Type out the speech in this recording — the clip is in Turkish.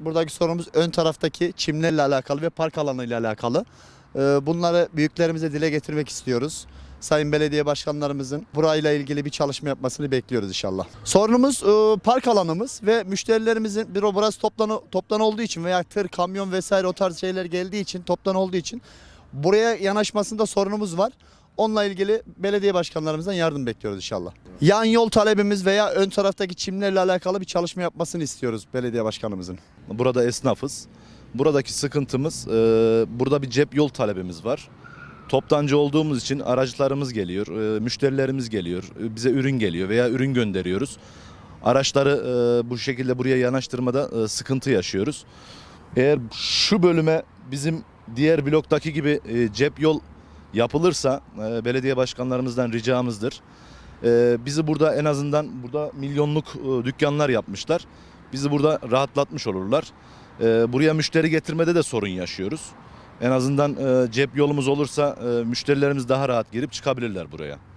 buradaki sorunumuz ön taraftaki çimlerle alakalı ve park alanıyla alakalı. Ee, Bunları büyüklerimize dile getirmek istiyoruz. Sayın belediye başkanlarımızın burayla ilgili bir çalışma yapmasını bekliyoruz inşallah. Sorunumuz e, park alanımız ve müşterilerimizin bir burası toplan toptan olduğu için veya tır, kamyon vesaire o tarz şeyler geldiği için toptan olduğu için buraya yanaşmasında sorunumuz var. Onunla ilgili belediye başkanlarımızdan yardım bekliyoruz inşallah. Yan yol talebimiz veya ön taraftaki çimlerle alakalı bir çalışma yapmasını istiyoruz belediye başkanımızın. Burada esnafız. Buradaki sıkıntımız e, burada bir cep yol talebimiz var. Toptancı olduğumuz için araçlarımız geliyor, e, müşterilerimiz geliyor, e, bize ürün geliyor veya ürün gönderiyoruz. Araçları e, bu şekilde buraya yanaştırmada e, sıkıntı yaşıyoruz. Eğer şu bölüme bizim diğer bloktaki gibi e, cep yol yapılırsa e, belediye başkanlarımızdan ricamızdır. E, bizi burada en azından burada milyonluk e, dükkanlar yapmışlar. Bizi burada rahatlatmış olurlar. E, buraya müşteri getirmede de sorun yaşıyoruz. En azından e, cep yolumuz olursa e, müşterilerimiz daha rahat girip çıkabilirler buraya.